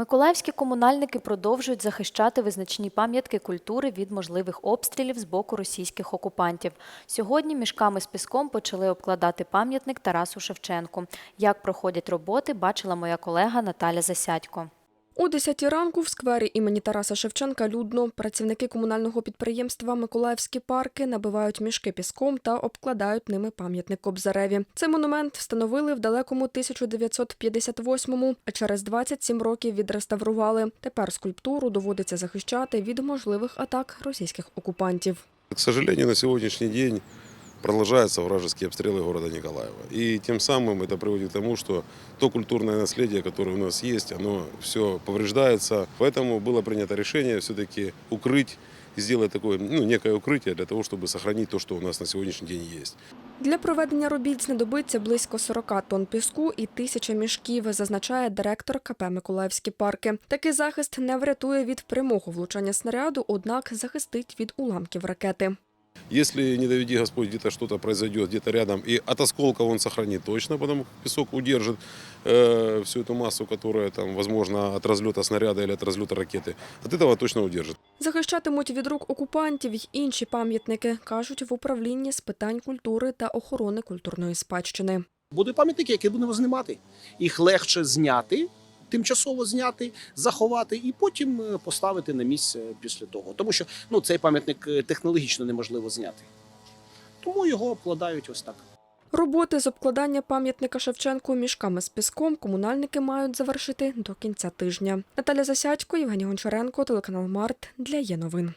Миколаївські комунальники продовжують захищати визначні пам'ятки культури від можливих обстрілів з боку російських окупантів. Сьогодні мішками з піском почали обкладати пам'ятник Тарасу Шевченку. Як проходять роботи, бачила моя колега Наталя Засядько. О 10 ранку в сквері імені Тараса Шевченка людно працівники комунального підприємства Миколаївські парки набивають мішки піском та обкладають ними пам'ятник Кобзареві. Цей монумент встановили в далекому 1958-му, а через 27 років відреставрували. Тепер скульптуру доводиться захищати від можливих атак російських окупантів. К сожалению, на сегодняшний день продолжаются вражеские обстрелы города Николаева. И тем самым это приводит к тому, что то культурное наследие, которое у нас есть, оно все повреждается. Поэтому было принято решение все-таки укрыть, сделать такое, ну, некое укрытие для того, чтобы сохранить то, что у нас на сегодняшний день есть. Для проведення робіт знадобиться близько 40 тонн піску і тисяча мішків, зазначає директор КП Миколаївські парки. Такий захист не врятує від прямого влучання снаряду, однак захистить від уламків ракети. Если, не доведи Господь, где-то что-то произойдет, где-то рядом, и от осколков он сохранит точно, потому что песок удержит э, всю эту массу, которая, там, возможно, от разлета снаряда или от разлета ракеты, от этого точно удержит. Захищатимуть від рук окупантів й інші пам'ятники, кажуть в управлінні з питань культури та охорони культурної спадщини. Будуть пам'ятники, які будемо знімати. Їх легше зняти, тимчасово зняти, заховати і потім е, поставити на місце після того. Тому що ну, цей пам'ятник е, технологічно неможливо зняти. Тому його обкладають ось так. Роботи з обкладання пам'ятника Шевченку мішками з піском комунальники мають завершити до кінця тижня. Наталя Засядько, Євгеній Гончаренко, телеканал Март для є новин.